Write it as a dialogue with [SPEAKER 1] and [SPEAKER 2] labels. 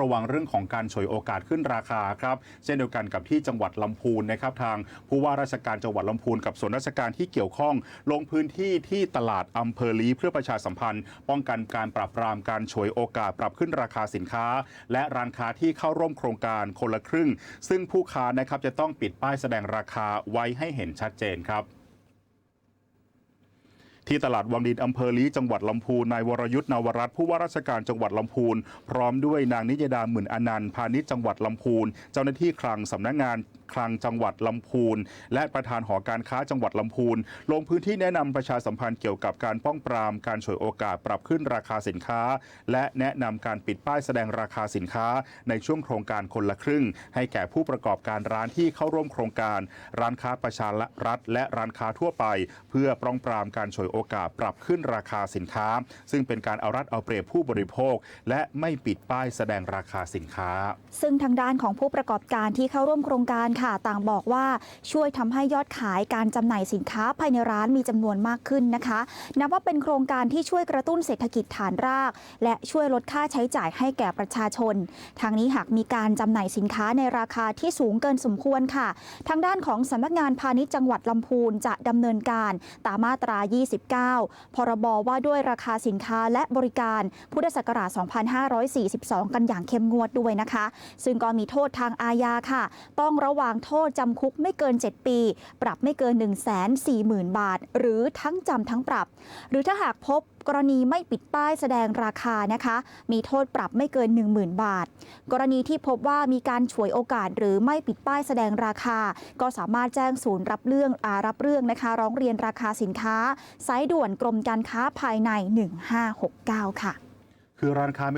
[SPEAKER 1] ระวังเรื่องของการฉวยโอกาสขึ้นราคาครับเช่นเดียวกันกับที่จังหวัดลำพูนนะครับทางผู้ว่าราชการจังหวัดลำพูนกับส่วนราชการที่เกี่ยวข้อง ลงพื้นที่ที่ตลาดอำเภอลีเพื่อประชาสัมพันธ์ ป้องกันการปราบปรามการฉวยโอกาสปรับขึ้นราคาสินค้า และร้านค้าที่เข้าร่วมโครงการคนละครึ่ง ซึ่งผู้ค้านะครับจะต้องปิดป้ายแสดงราคาไว้ให้เห็นชัดเจนครับ ที่ตลาดวังดินอำเภอลีจังหวัดลำพูนนายวรยุทธ์นวรัตน์ผู้ว่าราชการจังหวัดลำพูน พร้อมด้วยนางนิยดาหมื่นอนันต์พาณิชย์จังหวัดลำพูน เจ้าหน้าที่คลังสำนักงานคลังจังหวัดลำพูน และประธานหอการค้าจังหวัดลำพูน ลงพื้นที่แนะนำประชาสัมพันธ์เกี่ยวกับการป้องปรามการฉวยโอกาสปรับขึ้นราคาสินค้า และแนะนำการปิดป้ายแสดงราคาสินค้า ในช่วงโครงการคนละครึ่ง ให้แก่ผู้ประกอบการร้านที่เข้าร่วมโครงการ ร้านค้าประชารัฐและร้านค้าทั่วไป เพื่อป้องปรามการฉวยโอกาสปรับขึ้นราคาสินค้า ซึ่งเป็นการเอารัดเอาเปรียบผู้บริโภค และไม่ปิดป้ายแสดงราคาสินค้า
[SPEAKER 2] ซึ่งทางด้านของผู้ประกอบการที่เข้าร่วมโครงการค่ะต่างบอกว่าช่วยทำให้ยอดขายการจำหน่ายสินค้าภายในร้านมีจำนวนมากขึ้นนะคะ นับว่าเป็นโครงการที่ช่วยกระตุ้นเศรษฐกิจฐานราก และช่วยลดค่าใช้จ่ายให้แก่ประชาชน ทางนี้หากมีการจำหน่ายสินค้าในราคาที่สูงเกินสมควรค่ะ ทางด้านของสำนักงานพาณิชย์จังหวัดลำพูนจะดำเนินการตามมาตรา19 พรบว่าด้วยราคาสินค้าและบริการพุทธศักราช 2542 กันอย่างเข้มงวดด้วยนะคะ ซึ่งก็มีโทษทางอาญาค่ะ ต้องระวางโทษจำคุกไม่เกิน 7 ปี ปรับไม่เกิน 1 4 0 0 0 0 บาท หรือทั้งจำทั้งปรับ หรือถ้าหากพบ กรณีไม่ปิดป้ายแสดงราคานะคะ มีโทษปรับไม่เกิน 10,000 บาท กรณีที่พบว่ามีการฉวยโอกาสหรือไม่ปิดป้ายแสดงราคา ก็สามารถแจ้งศูนย์รับเรื่องอารับเรื่องนะคะ ร้องเรียนราคาสินค้า สายด่วนกรมการค้าภายใน 1569 ค่ะ
[SPEAKER 1] คือร้านค้า